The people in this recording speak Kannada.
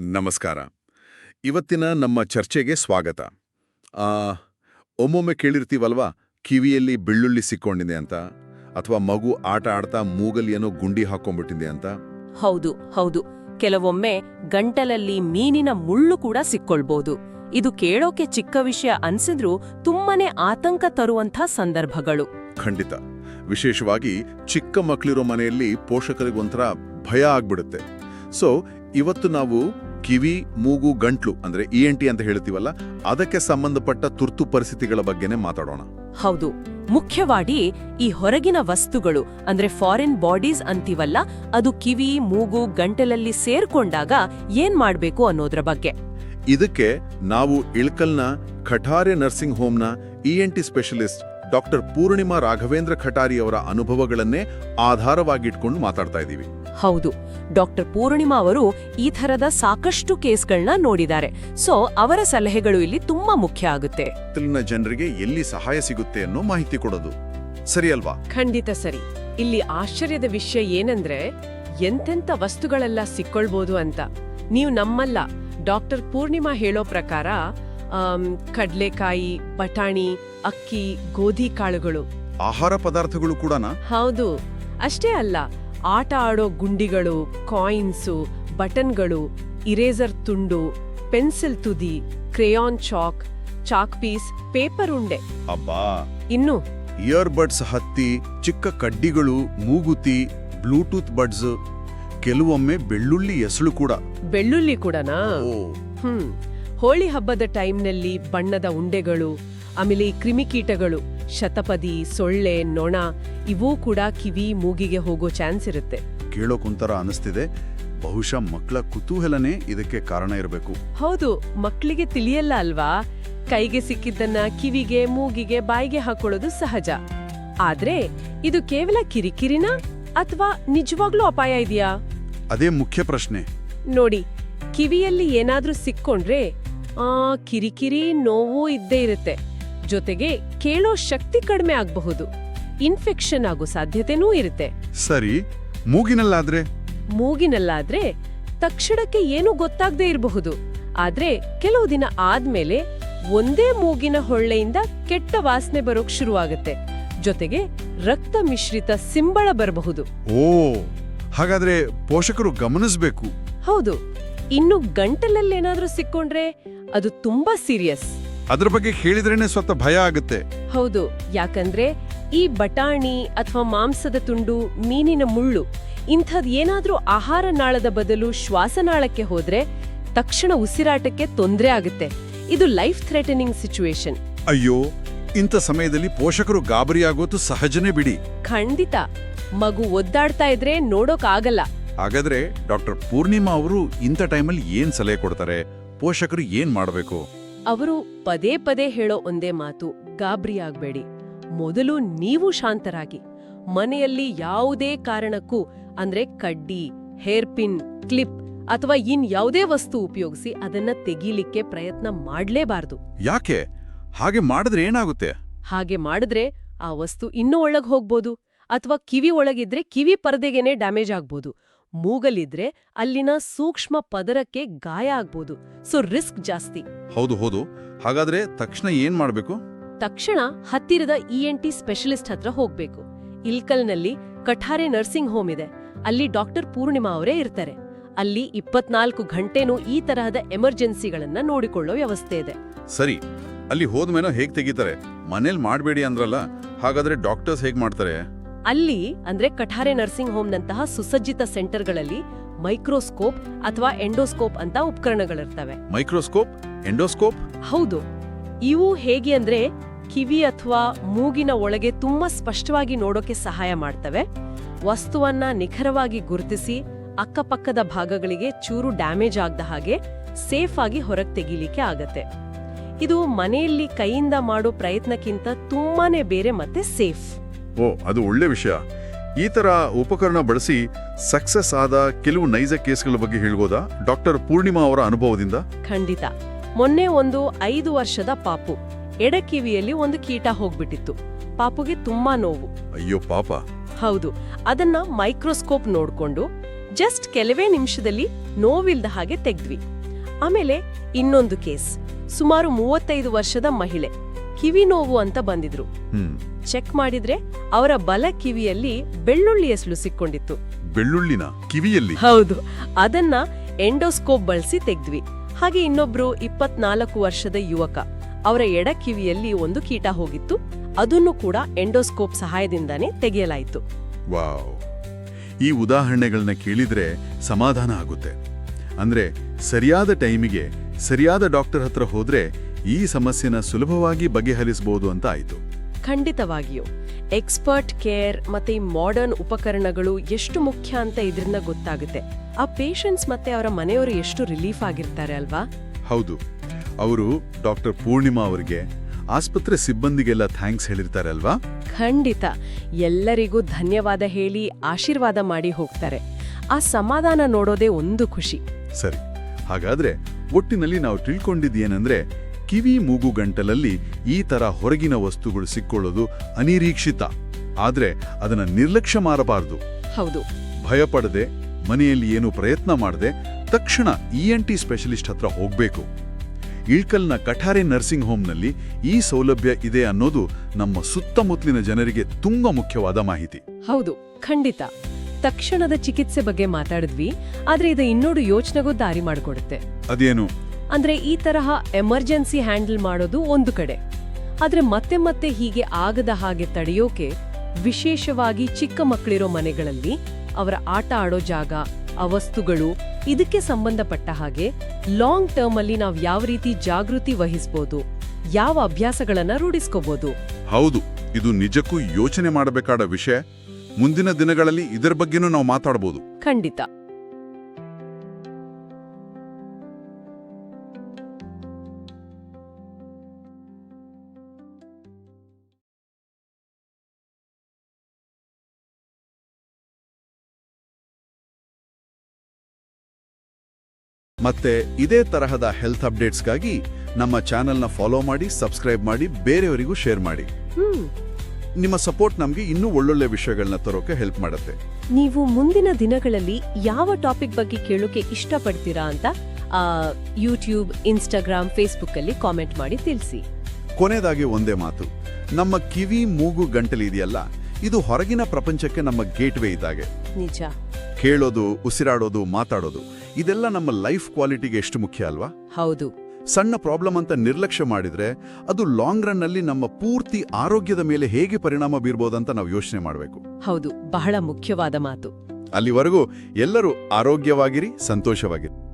ನಮಸ್ಕಾರ. ಇವತ್ತಿನ ನಮ್ಮ ಚರ್ಚೆಗೆ ಸ್ವಾಗತ. ಆ, ಒಮ್ಮೊಮ್ಮೆ ಕೇಳಿರ್ತೀವಲ್ವಾ ಕಿವಿಯಲ್ಲಿ ಬೆಳ್ಳುಳ್ಳಿ ಸಿಕ್ಕೊಂಡಿದೆ ಅಂತ ಅಥವಾ ಮಗು ಆಟ ಆಡ್ತಾ ಮೂಗಲಿಯನ್ನು ಗುಂಡಿ ಹಾಕೊಂಡ್ಬಿಟ್ಟಿದೆ ಅಂತ? ಹೌದು ಹೌದು. ಕೆಲವೊಮ್ಮೆ ಗಂಟಲಲ್ಲಿ ಮೀನಿನ ಮುಳ್ಳು ಕೂಡ ಸಿಕ್ಕೊಳ್ಬೋದು. ಇದು ಕೇಳೋಕೆ ಚಿಕ್ಕ ವಿಷಯ ಅನ್ಸಿದ್ರೂ ತುಂಬಾನೇ ಆತಂಕ ತರುವಂಥ ಸಂದರ್ಭಗಳು. ಖಂಡಿತ. ವಿಶೇಷವಾಗಿ ಚಿಕ್ಕ ಮಕ್ಕಳಿರೋ ಮನೆಯಲ್ಲಿ ಪೋಷಕರಿಗೊಂಥರ ಭಯ ಆಗ್ಬಿಡುತ್ತೆ. ಸೊ ಇವತ್ತು ನಾವು ಕಿವಿ ಮೂಗು ಗಂಟ್ಲು ಅಂದ್ರೆ ಇ ಎನ್ ಟಿ ಅಂತ ಹೇಳ್ತೀವಲ್ಲ ಅದಕ್ಕೆ ಸಂಬಂಧಪಟ್ಟ ತುರ್ತು ಪರಿಸ್ಥಿತಿಗಳ ಬಗ್ಗೆನೇ ಮಾತಾಡೋಣ. ಹೌದು. ಮುಖ್ಯವಾಗಿ ಈ ಹೊರಗಿನ ವಸ್ತುಗಳು ಅಂದ್ರೆ ಫಾರಿನ್ ಬಾಡೀಸ್ ಅಂತೀವಲ್ಲ ಅದು ಕಿವಿ ಮೂಗು ಗಂಟಲಲ್ಲಿ ಸೇರ್ಕೊಂಡಾಗ ಏನ್ ಮಾಡ್ಬೇಕು ಅನ್ನೋದ್ರ ಬಗ್ಗೆ. ಇದಕ್ಕೆ ನಾವು ಇಳ್ಕಲ್ನ Khatare nursing ಹೋಮ್ನ E N T specialist doctor Poornima Raghavendra Khatari ಅವರ ಅನುಭವಗಳನ್ನೇ ಆಧಾರವಾಗಿಟ್ಕೊಂಡು ಮಾತಾಡ್ತಾ ಇದ್ದೀವಿ. ಹೌದು ಡಾಕ್ಟರ್ ಪೂರ್ಣಿಮಾ ಅವರು ಈ ಥರದ ಸಾಕಷ್ಟು ಕೇಸ್ಗಳನ್ನ ನೋಡಿದ್ದಾರೆ. ಸೊ ಅವರ ಸಲಹೆಗಳು ಇಲ್ಲಿ ತುಂಬಾ ಮುಖ್ಯ ಆಗುತ್ತೆ. ಜನರಿಗೆ ಎಲ್ಲಿ ಸಹಾಯ ಸಿಗುತ್ತೆ ಅನ್ನೋ ಮಾಹಿತಿ ಕೊಡೋದು. ಸರಿ ಅಲ್ವಾ? ಖಂಡಿತ ಸರಿ. ಇಲ್ಲಿ ಆಶ್ಚರ್ಯದ ವಿಷಯ ಏನಂದ್ರೆ ಎಂತೆಂಥ ವಸ್ತುಗಳೆಲ್ಲ ಸಿಕ್ಕೊಳ್ಬೋದು ಅಂತ. ನೀವು ನಮ್ಮಲ್ಲ ಡಾಕ್ಟರ್ ಪೂರ್ಣಿಮಾ ಹೇಳೋ ಪ್ರಕಾರ ಕಡ್ಲೆಕಾಯಿ ಬಟಾಣಿ ಅಕ್ಕಿ ಗೋಧಿ ಕಾಳುಗಳು. ಆಹಾರ ಪದಾರ್ಥಗಳು ಕೂಡನಾ? ಹೌದು. ಅಷ್ಟೇ ಅಲ್ಲ ಆಟ ಆಡೋ ಗುಂಡಿಗಳು ಕಾಯಿನ್ಸು ಬಟನ್ಗಳು ಇರೇಸರ್ ತುಂಡು ಪೆನ್ಸಿಲ್ ತುದಿ crayon chalk chalk piece paper ಉಂಡೆ. ಅಬ್ಬಾ. ಇನ್ನು? ಇಯರ್ ಬಡ್ಸ್ ಹತ್ತಿ ಚಿಕ್ಕ ಕಡ್ಡಿಗಳು ಮೂಗುತಿ ಬ್ಲೂಟೂತ್ ಬಡ್ಸ್ ಕೆಲವೊಮ್ಮೆ ಬೆಳ್ಳುಳ್ಳಿ ಎಸಳು ಕೂಡ. ಬೆಳ್ಳುಳ್ಳಿ ಕೂಡನಾ? ಹ್ಮ್. ಹೋಳಿ ಹಬ್ಬದ ಟೈಮ್ನಲ್ಲಿ ಬಣ್ಣದ ಉಂಡೆಗಳು ಆಮೇಲೆ ಈ ಕ್ರಿಮಿಕೀಟಗಳು ಶತಪದಿ ಸೊಳ್ಳೆ ನೊಣ ಇವೂ ಕೂಡ ಕಿವಿ ಮೂಗಿಗೆ ಹೋಗೋ ಚಾನ್ಸ್ ಇರುತ್ತೆ. ಕೇಳೋಕುಂತರ ಅನಿಸ್ತಿದೆ. ಬಹುಶಃ ಮಕ್ಕಳ ಕುತೂಹಲನೇ ಇದಕ್ಕೆ ಕಾರಣ ಇರಬೇಕು. ಹೌದು ಮಕ್ಕಳಿಗೆ ತಿಳಿಯಲ್ಲ ಅಲ್ವಾ? ಕೈಗೆ ಸಿಕ್ಕಿದ್ದನ್ನ ಕಿವಿಗೆ ಮೂಗಿಗೆ ಬಾಯಿಗೆ ಹಾಕೊಳ್ಳೋದು ಸಹಜ. ಆದ್ರೆ ಇದು ಕೇವಲ ಕಿರಿಕಿರಿನಾ ಅಥವಾ ನಿಜವಾಗ್ಲೂ ಅಪಾಯ ಇದೆಯಾ? ಅದೇ ಮುಖ್ಯ ಪ್ರಶ್ನೆ. ನೋಡಿ ಕಿವಿಯಲ್ಲಿ ಏನಾದ್ರೂ ಸಿಕ್ಕೊಂಡ್ರೆ ಕಿರಿಕಿರಿ ನೋವು ಇದ್ದೇ ಇರುತ್ತೆ. ಜೊತೆಗೆ ಕೇಳೋ ಶಕ್ತಿ ಕಡಿಮೆ ಆಗಬಹುದು. ಇನ್ಫೆಕ್ಷನ್ ಆಗೋ ಸಾಧ್ಯತೆನೂ ಇರುತ್ತೆ. ಸರಿ ಮೂಗಿನಲ್ಲಾದ್ರೆ? ಮೂಗಿನಲ್ಲಾದ್ರೆ ತಕ್ಷಣಕ್ಕೆ ಏನೂ ಗೊತ್ತಾಗದೇ ಇರಬಹುದು. ಆದ್ರೆ ಕೆಲವು ದಿನ ಆದ್ಮೇಲೆ ಒಂದೇ ಮೂಗಿನ ಹೊಳ್ಳೆಯಿಂದ ಕೆಟ್ಟ ವಾಸನೆ ಬರೋಕ್ ಶುರುವಾಗುತ್ತೆ. ಜೊತೆಗೆ ರಕ್ತ ಮಿಶ್ರಿತ ಸಿಂಬಳ ಬರಬಹುದು. ಓ ಹಾಗಾದ್ರೆ ಪೋಷಕರು ಗಮನಿಸಬೇಕು. ಹೌದು ಇನ್ನು ಗಂಟಲಲ್ಲೇನಾದ್ರೂ ಸಿಕ್ಕೊಂಡ್ರೆ ಅದು ತುಂಬಾ ಸೀರಿಯಸ್ ಅದ್ರ ಬಗ್ಗೆ ಹೇಳಿದ್ರೇನೆ ಸ್ವಲ್ಪ ಭಯ ಆಗುತ್ತೆ. ಹೌದು ಯಾಕಂದ್ರೆ ಈ ಬಟಾಣಿ ಅಥವಾ ಮಾಂಸದ ತುಂಡು ಮೀನಿನ ಮುಳ್ಳು ಇಂಥದ್ ಏನಾದ್ರೂ ಆಹಾರ ನಾಳದ ಬದಲು ಶ್ವಾಸನಾಳಕ್ಕೆ ಹೋದ್ರೆ ತಕ್ಷಣ ಉಸಿರಾಟಕ್ಕೆ ತೊಂದರೆ ಆಗುತ್ತೆ. ಇದು ಲೈಫ್ ಥ್ರೆಟನಿಂಗ್ ಸಿಚುವೇಶನ್ ಅಯ್ಯೋ ಇಂಥ ಸಮಯದಲ್ಲಿ ಪೋಷಕರು ಗಾಬರಿಯಾಗೋದು ಸಹಜನೇ ಬಿಡಿ. ಖಂಡಿತ. ಮಗು ಒದ್ದಾಡ್ತಾ ಇದ್ರೆ ನೋಡೋಕ್ ಆಗಲ್ಲ ಹಾಗಾದ್ರೆ ಡಾಕ್ಟರ್ ಪೂರ್ಣಿಮಾ ಅವರು ಇಂಥ ಟೈಮಲ್ಲಿ ಏನ್ ಸಲಹೆ ಕೊಡ್ತಾರೆ? ಪೋಷಕರು ಏನ್ ಮಾಡಬೇಕು? ಅವರು ಪದೇ ಪದೇ ಹೇಳೋ ಒಂದೇ ಮಾತು ಗಾಬರಿ ಆಗ್ಬೇಡಿ. ಮೊದಲು ನೀವು ಶಾಂತರಾಗಿ. ಮನೆಯಲ್ಲಿ ಯಾವುದೇ ಕಾರಣಕ್ಕೂ ಅಂದ್ರೆ ಕಡ್ಡಿ ಹೇರ್ ಪಿನ್ ಕ್ಲಿಪ್ ಅಥವಾ ಇನ್ ಯಾವುದೇ ವಸ್ತು ಉಪಯೋಗಿಸಿ ಅದನ್ನ ತೆಗೀಲಿಕ್ಕೆ ಪ್ರಯತ್ನ ಮಾಡ್ಲೇಬಾರ್ದು. ಯಾಕೆ? ಹಾಗೆ ಮಾಡಿದ್ರೆ ಏನಾಗುತ್ತೆ? ಹಾಗೆ ಮಾಡಿದ್ರೆ ಆ ವಸ್ತು ಇನ್ನೂ ಒಳಗ್ ಹೋಗ್ಬೋದು ಅಥವಾ ಕಿವಿ ಒಳಗಿದ್ರೆ ಕಿವಿ ಪರದೆಗೇನೆ ಡ್ಯಾಮೇಜ್ ಆಗ್ಬೋದು. ಮೂಗಲಿದ್ರೆ ಅಲ್ಲಿನ ಸೂಕ್ಷ್ಮ ಪದರಕ್ಕೆ ಗಾಯ ಆಗ್ಬೋದು. ಸೊ ರಿಸ್ಕ್ ಜಾಸ್ತಿ. ಹೌದು ಹೌದು. ಹಾಗಾದ್ರೆ ತಕ್ಷಣ ಏನ್ ಮಾಡ್ಬೇಕು? ತಕ್ಷಣ ಹತ್ತಿರದ ಇ ಎನ್ ಟಿ ಸ್ಪೆಷಲಿಸ್ಟ್ ಹತ್ರ ಹೋಗ್ಬೇಕು. ಇಲ್ಕಲ್ನಲ್ಲಿ ಕಠಾರೆ ನರ್ಸಿಂಗ್ ಹೋಮ್ ಇದೆ. ಅಲ್ಲಿ ಡಾಕ್ಟರ್ ಪೂರ್ಣಿಮಾ ಅವರೇ ಇರ್ತಾರೆ. ಅಲ್ಲಿ ಇಪ್ಪತ್ನಾಲ್ಕು ಗಂಟೆನೂ ಈ ತರಹದ ಎಮರ್ಜೆನ್ಸಿಗಳನ್ನ ನೋಡಿಕೊಳ್ಳೋ ವ್ಯವಸ್ಥೆ ಇದೆ. ಸರಿ. ಅಲ್ಲಿ ಹೋದ್ಮೇಲೆ ಹೇಗ್ ತೆಗಿತಾರೆ? ಮನೇಲಿ ಮಾಡ್ಬೇಡಿ ಅಂದ್ರಲ್ಲ. ಹಾಗಾದ್ರೆ ಡಾಕ್ಟರ್ಸ್ ಹೇಗ್ ಮಾಡ್ತಾರೆ? ಅಲ್ಲಿ ಅಂದ್ರೆ ಕಠಾರೆ ನರ್ಸಿಂಗ್ ಹೋಮ್ನಂತಹ ಸುಸಜ್ಜಿತ ಸೆಂಟರ್ಗಳಲ್ಲಿ ಮೈಕ್ರೋಸ್ಕೋಪ್ ಅಥವಾ ಎಂಡೋಸ್ಕೋಪ್ ಅಂತ ಉಪಕರಣಗಳಿರ್ತವೆ. ಮೈಕ್ರೋಸ್ಕೋಪ್? ಎಂಡೋಸ್ಕೋಪ್? ಹೌದು. ಇವು ಹೇಗೆ ಅಂದ್ರೆ ಕಿವಿ ಅಥವಾ ಮೂಗಿನ ಒಳಗೆ ತುಂಬಾ ಸ್ಪಷ್ಟವಾಗಿ ನೋಡೋಕೆ ಸಹಾಯ ಮಾಡ್ತವೆ. ವಸ್ತುವನ್ನ ನಿಖರವಾಗಿ ಗುರುತಿಸಿ ಅಕ್ಕಪಕ್ಕದ ಭಾಗಗಳಿಗೆ ಚೂರು ಡ್ಯಾಮೇಜ್ ಆಗದ ಹಾಗೆ ಸೇಫ್ ಆಗಿ ಹೊರಗೆ ತೆಗೀಲಿಕ್ಕೆ ಆಗತ್ತೆ. ಇದು ಮನೆಯಲ್ಲಿ ಕೈಯಿಂದ ಮಾಡೋ ಪ್ರಯತ್ನಕ್ಕಿಂತ ತುಂಬಾನೇ ಬೇರೆ ಮತ್ತೆ ಸೇಫ್. ಓ ಅದು ಒಳ್ಳೆ ವಿಷಯ. ಈ ತರ ಉಪಕರಣ ಬಳಸಿ ಸಕ್ಸಸ್ ಆದ ಕೆಲವು ನೈಜ ಕೇಸ್ಗಳ ಬಗ್ಗೆ ಹೇಳ್ಬೋದಾ? ಡಾಕ್ಟರ್ ಪೂರ್ಣಿಮಾ ಅವರ ಅನುಭವದಿಂದ? ಖಂಡಿತ. ಮೊನ್ನೆ ಒಂದು ಐದು ವರ್ಷದ ಪಾಪು. ಎಡಕಿವಿಯಲ್ಲಿ ಒಂದು ಕೀಟ ಹೋಗ್ಬಿಟ್ಟಿತ್ತು. ಪಾಪುಗೆ ತುಂಬಾ ನೋವು. ಅಯ್ಯೋ ಪಾಪ. ಹೌದು. ಅದನ್ನ ಮೈಕ್ರೋಸ್ಕೋಪ್ ನೋಡ್ಕೊಂಡು ಜಸ್ಟ್ ಕೆಲವೇ ನಿಮಿಷದಲ್ಲಿ ನೋವಿಲ್ದ ಹಾಗೆ ತೆಗ್ದ್ವಿ. ಆಮೇಲೆ ಇನ್ನೊಂದು ಕೇಸ್. ಸುಮಾರು ಮೂವತ್ತೈದು ವರ್ಷದ ಮಹಿಳೆ. ಕಿವಿ ನೋವು ಅಂತ ಬಂದಿದ್ರು. ಚೆಕ್ ಮಾಡಿದ್ರೆ ಅವರ ಬಲ ಕಿವಿಯಲ್ಲಿ ಬೆಳ್ಳುಳ್ಳಿ ಎಸಳು ಸಿಕ್ಕೊಂಡಿತ್ತು. ಬೆಳ್ಳುಳ್ಳಿನ ಕಿವಿಯಲ್ಲಿ? ಹೌದು. ಅದನ್ನ ಎಂಡೋಸ್ಕೋಪ್ ಬಳಸಿ ತೆಗ್ದ್ವಿ. ಹಾಗೆ ಇನ್ನೊಬ್ರು ಇಪ್ಪತ್ನಾಲ್ಕು ವರ್ಷದ ಯುವಕ. ಅವರ ಎಡ ಕಿವಿಯಲ್ಲಿ ಒಂದು ಕೀಟ ಹೋಗಿತ್ತು. ಅದನ್ನು ಕೂಡ ಎಂಡೋಸ್ಕೋಪ್ ಸಹಾಯದಿಂದಾನೇ ತೆಗೆಯಲಾಯಿತು. ವಾವ್. ಈ ಉದಾಹರಣೆಗಳನ್ನ ಕೇಳಿದ್ರೆ ಸಮಾಧಾನ ಆಗುತ್ತೆ. ಅಂದ್ರೆ ಸರಿಯಾದ ಟೈಮಿಗೆ ಸರಿಯಾದ ಡಾಕ್ಟರ್ ಹತ್ರ ಹೋದ್ರೆ ಈ ಸಮಸ್ಯೆನ ಸುಲಭವಾಗಿ ಬಗೆಹರಿಸಬಹುದು ಅಂತ ಆಯ್ತು. ಖಂಡಿತವಾಗಿಯೂ. ಎಕ್ಸ್ಪರ್ಟ್ ಕೇರ್ ಮತ್ತೆ ಈ ಮಾಡರ್ನ್ ಉಪಕರಣಗಳು ಎಷ್ಟು ಮುಖ್ಯ ಅಂತ ಇದರಿಂದ ಗೊತ್ತಾಗುತ್ತೆ. ಆ ಪೇಷಂಟ್ಸ್ ಮತ್ತೆ ಅವರ ಮನೆಯವರು ಎಷ್ಟು ರಿಲೀಫ್ ಆಗಿರ್ತಾರೆ ಅಲ್ವಾ? ಹೌದು. ಅವರು ಡಾಕ್ಟರ್ ಪೂರ್ಣಿಮಾ ಅವರಿಗೆ ಆಸ್ಪತ್ರೆ ಸಿಬ್ಬಂದಿಗೆಲ್ಲ ಥ್ಯಾಂಕ್ಸ್ ಹೇಳಿರ್ತಾರೆ ಅಲ್ವಾ? ಖಂಡಿತ. ಎಲ್ಲರಿಗೂ ಧನ್ಯವಾದ ಹೇಳಿ ಆಶೀರ್ವಾದ ಮಾಡಿ ಹೋಗ್ತಾರೆ. ಆ ಸಮಾಧಾನ ನೋಡೋದೇ ಒಂದು ಖುಷಿ. ಸರಿ. ಹಾಗಾದ್ರೆ ಒಟ್ಟಿನಲ್ಲಿ ನಾವು ತಿಳ್ಕೊಂಡಿದ್ದೇನೆಂದ್ರೆ ಕಿವಿ ಮೂಗು ಗಂಟಲಲ್ಲಿ ಈ ತರ ಹೊರಗಿನ ವಸ್ತುಗಳು ಸಿಕ್ಕೊಳ್ಳೋದು ಅನಿರೀಕ್ಷಿತ. ಆದ್ರೆ ಅದನ್ನ ನಿರ್ಲಕ್ಷ್ಯ ಮಾಡಬಾರದು ಹೌದು. ಭಯಪಡದೆ ಮನೆಯಲ್ಲಿ ಏನು ಪ್ರಯತ್ನ ಮಾಡದೆ ತಕ್ಷಣ ಇ ಎನ್ ಟಿ ಸ್ಪೆಷಲಿಸ್ಟ್ ಹತ್ರ ಹೋಗ್ಬೇಕು. ಇಳ್ಕಲ್ನ ಕಠಾರೆ ನರ್ಸಿಂಗ್ ಹೋಮ್ನಲ್ಲಿ ಈ ಸೌಲಭ್ಯ ಇದೆ ಅನ್ನೋದು ನಮ್ಮ ಸುತ್ತಮುತ್ತಲಿನ ಜನರಿಗೆ ತುಂಬಾ ಮುಖ್ಯವಾದ ಮಾಹಿತಿ. ಹೌದು ಖಂಡಿತ. ತಕ್ಷಣದ ಚಿಕಿತ್ಸೆ ಬಗ್ಗೆ ಮಾತಾಡಿದ್ವಿ ಆದ್ರೆ ಇದು ಇನ್ನೋಡು ಯೋಚನೆಗೂ ದಾರಿ ಮಾಡಿಕೊಡುತ್ತೆ. ಅದೇನು? ಅಂದ್ರೆ ಈ ತರಹ ಎಮರ್ಜೆನ್ಸಿ ಹ್ಯಾಂಡಲ್ ಮಾಡೋದು ಒಂದು ಕಡೆ. ಆದ್ರೆ ಮತ್ತೆ ಮತ್ತೆ ಹೀಗೆ ಆಗದ ಹಾಗೆ ತಡೆಯೋಕೆ ವಿಶೇಷವಾಗಿ ಚಿಕ್ಕ ಮಕ್ಕಳಿರೋ ಮನೆಗಳಲ್ಲಿ ಅವರ ಆಟ ಆಡೋ ಜಾಗ ಅವಸ್ತುಗಳು ವಸ್ತುಗಳು ಇದಕ್ಕೆ ಸಂಬಂಧಪಟ್ಟ ಹಾಗೆ ಲಾಂಗ್ ಟರ್ಮ್ ಅಲ್ಲಿ ನಾವು ಯಾವ ರೀತಿ ಜಾಗೃತಿ ವಹಿಸಬಹುದು ಯಾವ ಅಭ್ಯಾಸಗಳನ್ನ ರೂಢಿಸ್ಕೋಬಹುದು ಹೌದು ಇದು ನಿಜಕ್ಕೂ ಯೋಚನೆ ಮಾಡಬೇಕಾದ ವಿಷಯ. ಮುಂದಿನ ದಿನಗಳಲ್ಲಿ ಇದರ ಬಗ್ಗೆನೂ ನಾವು ಮಾತಾಡಬಹುದು ಖಂಡಿತ. ಮತ್ತೆ ಇದೇ ತರಹದ ಹೆಲ್ತ್ ಅಪ್ಡೇಟ್ಸ್ಗಾಗಿ ನಮ್ಮ ಚಾನೆಲ್ನ ಫಾಲೋ ಮಾಡಿ ಸಬ್ಸ್ಕ್ರೈಬ್ ಮಾಡಿ ಬೇರೆಯವರಿಗೂ ಶೇರ್ ಮಾಡಿ. ನಿಮ್ಮ ಸಪೋರ್ಟ್ ನಮಗೆ ಇನ್ನೂ ಒಳ್ಳೊಳ್ಳೆ ವಿಷಯಗಳನ್ನ ತರೋಕೆ ಹೆಲ್ಪ್ ಮಾಡುತ್ತೆ. ನೀವು ಮುಂದಿನ ದಿನಗಳಲ್ಲಿ ಯಾವ ಟಾಪಿಕ್ ಬಗ್ಗೆ ಕೇಳೋಕೆ ಇಷ್ಟಪಡ್ತೀರಾ ಅಂತ ಯೂಟ್ಯೂಬ್ ಇನ್ಸ್ಟಾಗ್ರಾಮ್ ಫೇಸ್ಬುಕ್ ಅಲ್ಲಿ ಕಾಮೆಂಟ್ ಮಾಡಿ ತಿಳಿಸಿ. ಕೊನೆಯದಾಗಿ ಒಂದೇ ಮಾತು. ನಮ್ಮ ಕಿವಿ ಮೂಗು ಗಂಟಲಿದೆಯಲ್ಲ ಇದು ಹೊರಗಿನ ಪ್ರಪಂಚಕ್ಕೆ ನಮ್ಮ ಗೇಟ್ವೇ ಇದ್ದಾಗೆ. ನಿಜ. ಕೇಳೋದು ಉಸಿರಾಡೋದು ಮಾತಾಡೋದು ಇದೆಲ್ಲ ನಮ್ಮ ಲೈಫ್ ಕ್ವಾಲಿಟಿಗೆ ಎಷ್ಟು ಮುಖ್ಯ ಅಲ್ವಾ? ಹೌದು. ಸಣ್ಣ ಪ್ರಾಬ್ಲಮ್ ಅಂತ ನಿರ್ಲಕ್ಷ್ಯ ಮಾಡಿದ್ರೆ ಅದು ಲಾಂಗ್ ರನ್ ರನ್ನಲ್ಲಿ ನಮ್ಮ ಪೂರ್ತಿ ಆರೋಗ್ಯದ ಮೇಲೆ ಹೇಗೆ ಪರಿಣಾಮ ಬೀರ್ಬೋದಂತ ನಾವು ಯೋಚನೆ ಮಾಡಬೇಕು. ಹೌದು ಬಹಳ ಮುಖ್ಯವಾದ ಮಾತು. ಅಲ್ಲಿವರೆಗೂ ಎಲ್ಲರೂ ಆರೋಗ್ಯವಾಗಿರಿ ಸಂತೋಷವಾಗಿರಿ.